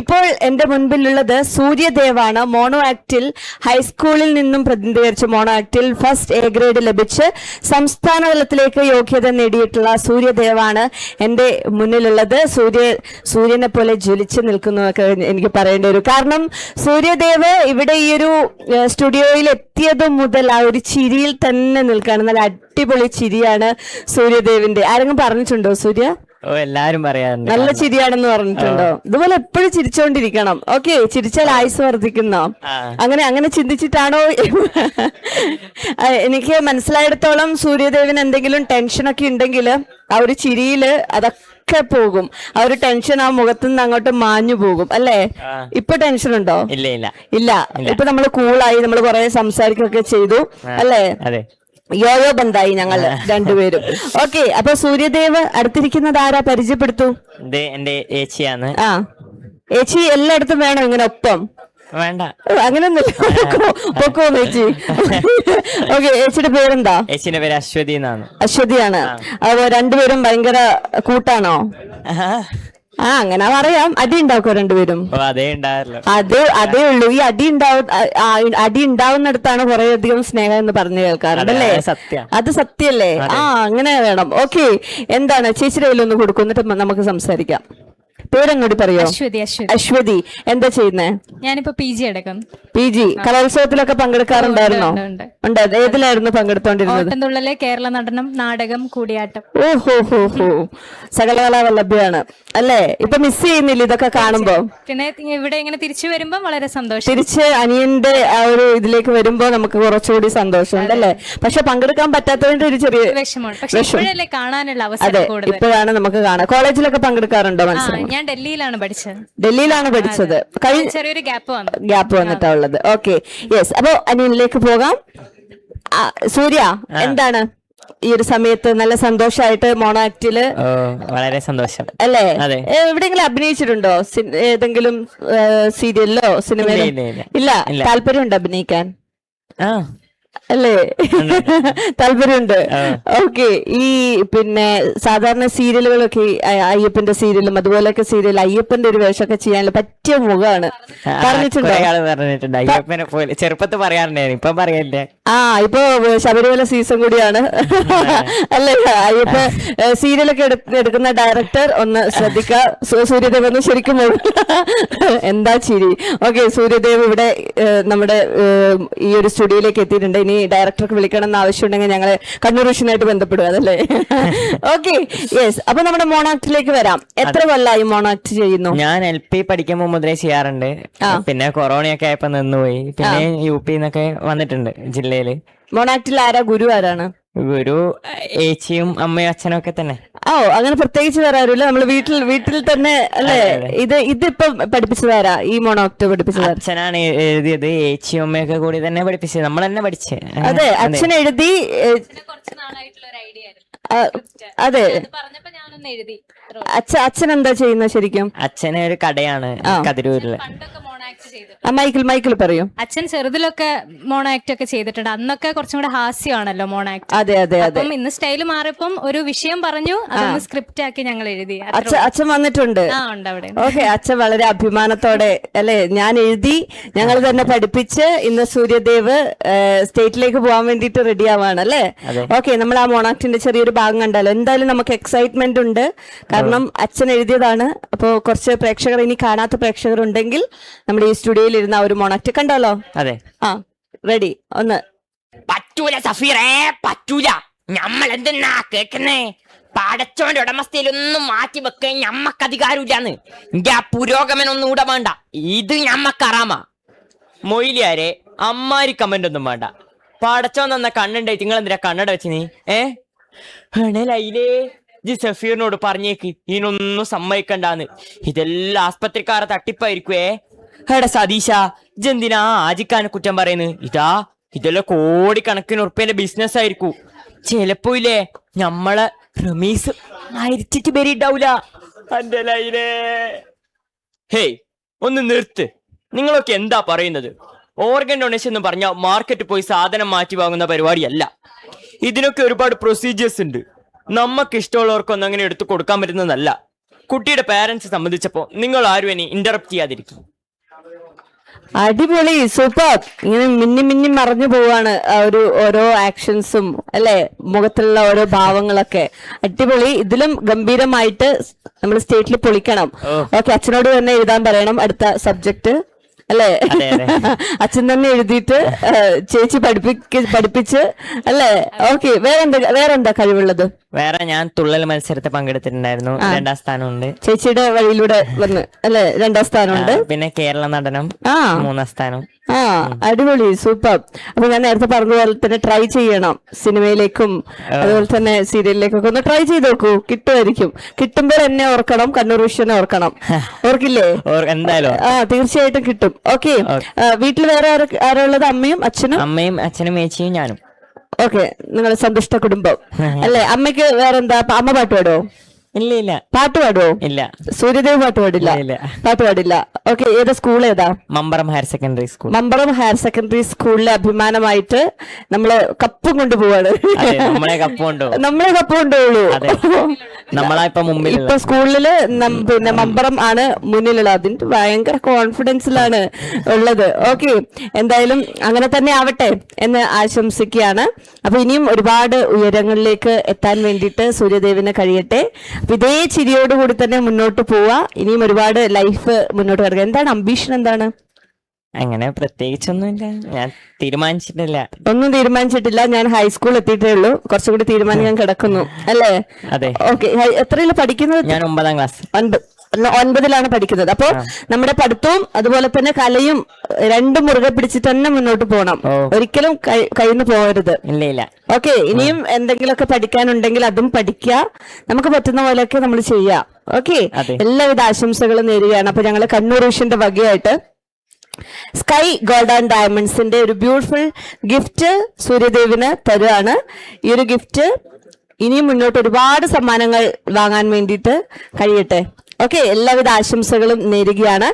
ഇപ്പോൾ എന്റെ മുൻപിലുള്ളത് സൂര്യദേവാണ്. മോണോ ആക്ടിൽ ഹൈസ്കൂളിൽ നിന്നും പ്രതിനിധീകരിച്ച മോണോ ആക്ടിൽ ഫസ്റ്റ് എ ഗ്രേഡ് ലഭിച്ച് സംസ്ഥാന തലത്തിലേക്ക് യോഗ്യത നേടിയിട്ടുള്ള സൂര്യദേവാണ് എന്റെ മുന്നിലുള്ളത്. സൂര്യ സൂര്യനെ പോലെ ജ്വലിച്ച് നിൽക്കുന്നതൊക്കെ എനിക്ക് പറയേണ്ടി വരും. കാരണം സൂര്യദേവ് ഇവിടെ ഈ ഒരു സ്റ്റുഡിയോയിൽ എത്തിയത് മുതൽ ആ ഒരു ചിരിയിൽ തന്നെ നിൽക്കുകയാണ്. നല്ല അടിപൊളി ചിരിയാണ് സൂര്യദേവിന്റെ ആരെങ്കിലും പറഞ്ഞിട്ടുണ്ടോ സൂര്യ? ഓ എല്ലാരും പറയാറുണ്ട്. നല്ല ചിരിയാണെന്ന് പറഞ്ഞിട്ടുണ്ടോ? ഇതുപോലെ എപ്പോഴും ചിരിച്ചോണ്ടിരിക്കണം. ഓക്കെ ചിരിച്ചാൽ ആയുസ് വർദ്ധിക്കുന്നോ. അങ്ങനെ അങ്ങനെ ചിന്തിച്ചിട്ടാണോ? എനിക്ക് മനസ്സിലായിടത്തോളം സൂര്യദേവൻ എന്തെങ്കിലും ടെൻഷനൊക്കെ ഉണ്ടെങ്കിൽ ആ ഒരു ചിരിയിൽ അതൊക്കെ പോകും. ആ ഒരു ടെൻഷൻ ആ മുഖത്തു നിന്ന് അങ്ങോട്ട് മാഞ്ഞു പോകും. അല്ലേ. ഇപ്പൊ ടെൻഷൻ ഉണ്ടോ ഇല്ല. ഇല്ല. ഇല്ല. ഇപ്പൊ നമ്മൾ കൂളായി നമ്മൾ കുറെ സംസാരിക്കുകയൊക്കെ ചെയ്തു. അല്ലേ? യോയോ ബന്ധായി ഞങ്ങൾ രണ്ടുപേരും. ഓക്കെ അപ്പൊ സൂര്യദേവ് അടുത്തിരിക്കുന്നത് ആരാ? പരിചയപ്പെടുത്തു. എന്റെ ഏച്ചിയാണ്. ആ ഏച്ചി എല്ലായിടത്തും വേണം ഇങ്ങനെ ഒപ്പം. വേണ്ട. ഓ, അങ്ങനെയൊന്നുമില്ല പൊക്കോ, ചേച്ചി ഓക്കെ ഏച്ചിയുടെ പേരെന്താ? ഏച്ചിന്റെ പേര് അശ്വതി എന്നാണ്. അശ്വതിയാണ്. അപ്പൊ രണ്ടുപേരും ഭയങ്കര കൂട്ടാണോ? ആ അങ്ങനെ പറയാം. അടി ഉണ്ടാക്കും രണ്ടുപേരും? അതേ ഉണ്ടാവല്ലോ അത് അതേ ഉള്ളൂ. ഈ അടി ഉണ്ടാവും അടി ഉണ്ടാവുന്നിടത്താണ് കുറെ അധികം സ്നേഹം എന്ന് പറഞ്ഞു കേൾക്കാറുണ്ട് അല്ലേ? അത് സത്യം. അത് സത്യല്ലേ ആ അങ്ങനെ വേണം. ഓക്കെ. എന്താണ്? ചേച്ചിയുടെ കയ്യിലൊന്ന് കൊടുക്കും. എന്നിട്ട് നമുക്ക് സംസാരിക്കാം. പേരങ്ങോട്ട് പറയോ? അശ്വതി അശ്വതി. അശ്വതി. എന്താ ചെയ്യുന്നേ? ഞാനിപ്പോ പി ജി അടക്കം പി ജി. കലോത്സവത്തിലൊക്കെ പങ്കെടുക്കാറുണ്ടായിരുന്നോ? ഉണ്ട്, ഏതിലായിരുന്നു പങ്കെടുത്തോണ്ടിരുന്നത്? കേരള നടനം നാടകം കൂടിയാട്ടം. ഓഹോ ഹോ ഹോ ഹോ. സകലകലാ വല്ലഭ്യാണ്. അല്ലേ? ഇപ്പൊ മിസ് ചെയ്യുന്നില്ല ഇതൊക്കെ കാണുമ്പോ? പിന്നെ ഇവിടെ ഇങ്ങനെ തിരിച്ചു വരുമ്പോ വളരെ സന്തോഷം. തിരിച്ച് അനിയന്റെ ആ ഒരു ഇതിലേക്ക് വരുമ്പോ നമുക്ക് കുറച്ചുകൂടി സന്തോഷമുണ്ട് അല്ലേ? പക്ഷെ പങ്കെടുക്കാൻ പറ്റാത്തതിന്റെ ഒരു ചെറിയ വിഷമമുണ്ട്. പക്ഷെ ഇപ്പോഴല്ലേ കാണാനുള്ള അതെ അവസരം ഇപ്പോഴാണ് നമുക്ക് കാണാം. കോളേജിലൊക്കെ പങ്കെടുക്കാറുണ്ടോ മനസ്സിലായി ഞാൻ ഡൽഹിയിലാണ് പഠിച്ചത്. ഡൽഹിയിലാണ് പഠിച്ചത്. കഴിഞ്ഞ ചെറിയൊരു ഗ്യാപ്പ് വന്നു. ഗ്യാപ്പ് വന്നിട്ടാ ഉള്ളത്. ഓക്കെ യെസ് അപ്പൊ അനിയനിലേക്ക് പോകാം. സൂര്യ എന്താണ്? ഈ ഒരു സമയത്ത് നല്ല സന്തോഷമായിട്ട് മോണാക്ടിൽ വളരെ സന്തോഷം. അല്ലേ? എവിടെങ്കിലും എവിടെയെങ്കിലും അഭിനയിച്ചിട്ടുണ്ടോ? ഏതെങ്കിലും സീരിയലിലോ സിനിമയിലോ? ഇല്ല, താല്പര്യം ഇല്ല. ഇല്ല. അഭിനയിക്കാൻ? ആ. അല്ലേ? താല്പര്യമുണ്ട്. ഓക്കെ. ഈ പിന്നെ സാധാരണ സീരിയലുകളൊക്കെ അയ്യപ്പന്റെ സീരിയലും അതുപോലെയൊക്കെ സീരിയൽ അയ്യപ്പന്റെ ഒരു വേഷമൊക്കെ ചെയ്യാനുള്ള പറ്റിയ മുഖമാണ്. പറഞ്ഞിട്ടുണ്ടോ? അയ്യപ്പനെ പോലെ ചെറുപ്പത്തിൽ പറയാറുണ്ടായിരുന്നു ഇപ്പം പറയല്ലേ? ആ ഇപ്പൊ ശബരിമല സീസൺ കൂടിയാണ്. അല്ലേ? അയ്യപ്പ സീരിയലൊക്കെ എടുക്കുന്ന ഡയറക്ടർ ഒന്ന് ശ്രദ്ധിക്ക. സൂര്യദേവ് ഒന്ന് ശരിക്കും. എന്താ ചിരി. ഓക്കെ സൂര്യദേവ് ഇവിടെ നമ്മുടെ ഈ ഒരു സ്റ്റുഡിയോയിലേക്ക് എത്തിയിട്ടുണ്ട്. ഇനി ഡയറക്ടർക്ക് വിളിക്കണം എന്ന് ആവശ്യമുണ്ടെങ്കിൽ ഞങ്ങൾ കണ്ണൂർ വിഷനായിട്ട് ബന്ധപ്പെടുക അതല്ലേ? ഓക്കെ യെസ് അപ്പൊ നമ്മുടെ മോണാക്ടിലേക്ക് വരാം. എത്ര കൊല്ലായി മോണാക്ട് ചെയ്യുന്നു? ഞാൻ എൽ പി പഠിക്കുമ്പോൾ മുതലേ ചെയ്യാറുണ്ട്. പിന്നെ കൊറോണയൊക്കെ ആയപ്പോ നിന്നുപോയി. പിന്നെ യു പി എന്നൊക്കെ വന്നിട്ടുണ്ട് ജില്ലയിൽ. മോണാക്ടിൽ ആരാ? ഗുരു ആരാണ്? ഗുരു ഏച്ചിയും അമ്മയും അച്ഛനും ഒക്കെ തന്നെ. ഓ അങ്ങനെ പ്രത്യേകിച്ച് വേറെ ആരും നമ്മൾ വീട്ടിൽ വീട്ടിൽ തന്നെ അല്ലേ? ഇത് ഇതിപ്പോ പഠിപ്പിച്ചതാരാ? ഈ മോണോക്ട് പഠിപ്പിച്ചത് അച്ഛനാണ് എഴുതിയത്. ഏച്ചിയും അമ്മയൊക്കെ കൂടി തന്നെ പഠിപ്പിച്ചത്. നമ്മൾ തന്നെ പഠിച്ചേ. അതെ അച്ഛൻ എഴുതി കുറച്ച് നാളായിട്ടുള്ള ഒരു ഐഡിയ ആയിരുന്നു. അതെ. അച്ഛൻ അച്ഛൻ എന്താ ചെയ്യുന്നത് ശരിക്കും? അച്ഛനെ ഒരു കടയാണ് കതിരൂരിൽ. മൈക്കിൾ മൈക്കിൾ പറയൂ. അച്ഛൻ ചെറുതിലൊക്കെ മോണോ ആക്ട് ഒക്കെ ചെയ്തിട്ടുണ്ട്. അന്നൊക്കെ കുറച്ചും കൂടെ ഹാസ്യമാണല്ലോ മോണോ ആക്ട്. അതെ അതെ അതെ. അപ്പം ഇന്ന് സ്റ്റൈൽ മാറിയപ്പം ഒരു വിഷയം പറഞ്ഞു അതൊന്ന് സ്ക്രിപ്റ്റ് ആക്കി ഞങ്ങൾ എഴുതി. അച്ഛൻ വന്നിട്ടുണ്ട്. ആ ഉണ്ട് അവിടെ. ഓക്കെ അച്ഛൻ വളരെ അഭിമാനത്തോടെ അല്ലെ ഞാൻ എഴുതി ഞങ്ങൾ തന്നെ പഠിപ്പിച്ച് ഇന്ന് സൂര്യദേവ് സ്റ്റേറ്റിലേക്ക് പോകാൻ വേണ്ടിട്ട് റെഡി ആവാണ് അല്ലേ? ഓക്കെ നമ്മൾ ആ മോണാക്ടിന്റെ ചെറിയൊരു ഭാഗം കണ്ടാലോ. എന്തായാലും നമുക്ക് എക്സൈറ്റ്മെന്റ് ഉണ്ട്. കാരണം അച്ഛൻ എഴുതിയതാണ്. അപ്പോൾ കുറച്ച് പ്രേക്ഷകർ ഇനി കാണാത്ത പ്രേക്ഷകർ ഉണ്ടെങ്കിൽ നമ്മുടെ ഈ സ്റ്റുഡിയോയിൽ ഇരുന്ന ഒരു മൊണറ്റ് കണ്ടല്ലോ? അതെ. ആ റെഡി ഒന്ന്. പറ്റൂല സഫീറേ പറ്റൂല. ഞമ്മൾ എന്തെന്നാ കേക്കുന്നേ? പടച്ചോന്റെ ഉടമസ്ഥയിലൊന്നും മാറ്റി വെക്കാൻ ഞമ്മക്ക് അധികാരമില്ലാന്ന് എന്റെ ആ പുരോഗമനൊന്നും കൂടെ വേണ്ട. ഇത് ഞമ്മക്കറാമാ. മൊയിലിയാരെ അമ്മാരി കമന്റ് ഒന്നും വേണ്ട. പടച്ചോൻ തന്ന കണ്ണുണ്ടായി. നിങ്ങൾ എന്തിനാ കണ്ണട വെച്ച് നീ? ഏ? ഹണലൈലേ ജി സഫീറിനോട് പറഞ്ഞേക്ക്. ഇതിനൊന്നും സമ്മതിക്കണ്ടാന്ന്. ഇതെല്ലാം ആസ്പത്രിക്കാരെ തട്ടിപ്പായിരിക്കുവേ. എടാ സതീശ ഇജെന്തിനാ ആജിക്കാനെ കുറ്റം പറയുന്നു? ഇതാ ഇതെല്ലാം കോടിക്കണക്കിന് ഉറുപ്പ്യന്റെ ബിസിനസ് ആയിരിക്കും. ചിലപ്പോ ഇല്ലേ ഞമ്മളെ റമീസ് മരിച്ചിട്ട് പേരിണ്ടാവൂല എന്റെ ലൈനേ. ഹേയ് ഒന്ന് നിർത്ത്. നിങ്ങളൊക്കെ എന്താ പറയുന്നത്? ഓർഗൻ ഡൊണേഷൻ എന്ന് പറഞ്ഞാൽ മാർക്കറ്റ് പോയി സാധനം മാറ്റി വാങ്ങുന്ന പരിപാടിയല്ല. ഇതിനൊക്കെ ഒരുപാട് പ്രൊസീജിയേഴ്സ് ഉണ്ട്. നമുക്ക് ഇഷ്ടമുള്ളവർക്കൊന്നും അങ്ങനെ എടുത്തു കൊടുക്കാൻ പറ്റുന്നതല്ല. കുട്ടിയുടെ പാരന്റ്സ് സംബന്ധിച്ചപ്പോ നിങ്ങൾ ആരും ഇനി ഇന്ററപ്റ്റ് ചെയ്യാതിരിക്കും. അടിപൊളി സൂപ്പർ. ഇങ്ങനെ മിന്നി മിന്നി മറഞ്ഞു പോവാണ് ഒരു ഓരോ ആക്ഷൻസും അല്ലെ? മുഖത്തുള്ള ഓരോ ഭാവങ്ങളൊക്കെ. അടിപൊളി. ഇതിലും ഗംഭീരമായിട്ട് നമ്മൾ സ്റ്റേറ്റിൽ പൊളിക്കണം. ഓക്കെ അച്ഛനോട് തന്നെ എഴുതാൻ പറയണം അടുത്ത സബ്ജക്ട് അല്ലേ. അച്ഛൻ തന്നെ എഴുതിയിട്ട് ചേച്ചി പഠിപ്പിക്ക പഠിപ്പിച്ച് അല്ലേ? ഓക്കെ വേറെന്താ വേറെന്താ കഴിവുള്ളത്? വേറെ ഞാൻ തുള്ളൽ മത്സരത്തിൽ പങ്കെടുത്തിട്ടുണ്ടായിരുന്നു. രണ്ടാം സ്ഥാനമുണ്ട്. ചേച്ചിയുടെ വഴിയിലൂടെ വന്ന് അല്ലെ? രണ്ടാം സ്ഥാനമുണ്ട്. പിന്നെ കേരള നടനം മൂന്നാം സ്ഥാനം. ആ അടിപൊളി സൂപ്പർ. അപ്പൊ ഞാൻ നേരത്തെ പറഞ്ഞ പോലെ തന്നെ ട്രൈ ചെയ്യണം സിനിമയിലേക്കും അതുപോലെ തന്നെ സീരിയലിലേക്കൊക്കെ ഒന്ന് ട്രൈ ചെയ്ത് നോക്കൂ കിട്ടുമായിരിക്കും. കിട്ടുമ്പോൾ എന്നെ ഓർക്കണം കണ്ണൂർ വിഷനെ ഓർക്കണം. ഓർക്കില്ലേ? എന്തായാലും ആ തീർച്ചയായിട്ടും കിട്ടും. ഓക്കെ. വീട്ടിൽ വേറെ ആരാ ആരാ ഉള്ളത് അമ്മയും അച്ഛനും? അമ്മയും അച്ഛനും മേച്ചിയും ഞാനും. ഓക്കെ നിങ്ങൾ സന്തുഷ്ട കുടുംബം. അല്ലേ? അമ്മയ്ക്ക് വേറെന്താ? അമ്മ പാട്ട് പാടുവോ? ഇല്ല ഇല്ല. പാട്ട് പാടുവോ? ഇല്ല. സൂര്യദേവ് പാട്ട് പാടില്ല. ഇല്ല. പാട്ട് പാടില്ല. ഓക്കെ ഏതാ സ്കൂൾ ഏതാ? Mambaram higher secondary school Mambaram higher secondary സ്കൂളിലെ അഭിമാനമായിട്ട് നമ്മൾ കപ്പും കൊണ്ടുപോവാണ് നമ്മളെ കപ്പ് നമ്മളെ കപ്പ് കൊണ്ടുപോകുള്ളൂ നമ്മളാ ഇപ്പൊ മുമ്പിലുള്ള ഇപ്പൊ സ്കൂളിൽ പിന്നെ മമ്പറം ആണ് മുന്നിലുള്ളത്. അതിന്റെ ഭയങ്കര കോൺഫിഡൻസിലാണ് ഉള്ളത്. ഓക്കെ എന്തായാലും അങ്ങനെ തന്നെ ആവട്ടെ എന്ന് ആശംസിക്കുകയാണ്. അപ്പൊ ഇനിയും ഒരുപാട് ഉയരങ്ങളിലേക്ക് എത്താൻ വേണ്ടിയിട്ട് സൂര്യദേവിന് കഴിയട്ടെ. അപ്പൊ ഇതേ ചിരിയോടുകൂടി തന്നെ മുന്നോട്ട് പോവാ. ഇനിയും ഒരുപാട് ലൈഫ് മുന്നോട്ട് കിടക്കുക എന്താണ് അംബീഷൻ എന്താണ്? അങ്ങനെ പ്രത്യേകിച്ചൊന്നുമില്ല. ഞാൻ തീരുമാനിച്ചിട്ടില്ല. ഒന്നും തീരുമാനിച്ചിട്ടില്ല. ഞാൻ ഹൈസ്കൂൾ എത്തിയിട്ടേ ഉള്ളൂ. കുറച്ചുകൂടി തീരുമാനിക്കാൻ കിടക്കുന്നു. അല്ലേ? അതെ. ഓക്കെ എത്രയിൽ പഠിക്കുന്നത്? ഞാൻ ഒമ്പതാം ക്ലാസ് ഒന്ന് ഒൻപതിലാണ് പഠിക്കുന്നത്. അപ്പോ നമ്മുടെ പഠിത്തവും അതുപോലെ തന്നെ കലയും രണ്ടും മുറുകെ പിടിച്ചിട്ട് തന്നെ മുന്നോട്ട് പോകണം ഒരിക്കലും കൈ- കയ്യിൽ പോകരുത്. ഇല്ല ഇല്ല. ഓക്കെ ഇനിയും എന്തെങ്കിലുമൊക്കെ പഠിക്കാനുണ്ടെങ്കിൽ അതും പഠിക്കുക നമുക്ക് പറ്റുന്ന പോലെയൊക്കെ നമ്മൾ ചെയ്യാം. ഓക്കെ. എല്ലാവിധ ആശംസകളും നേരുകയാണ്. അപ്പൊ ഞങ്ങൾ കണ്ണൂർ വിഷന്റെ വകയായിട്ട് സ്കൈ ഗോൾഡ് ആൻഡ് ഡയമണ്ട്സിന്റെ ഒരു ബ്യൂട്ടിഫുൾ ഗിഫ്റ്റ് സൂര്യദേവിന് തരുവാണ്. ഈ ഒരു ഗിഫ്റ്റ് ഇനിയും മുന്നോട്ട് ഒരുപാട് സമ്മാനങ്ങൾ വാങ്ങാൻ വേണ്ടിയിട്ട് കഴിയട്ടെ. ഓക്കെ എല്ലാവിധ ആശംസകളും നേരുകയാണ്.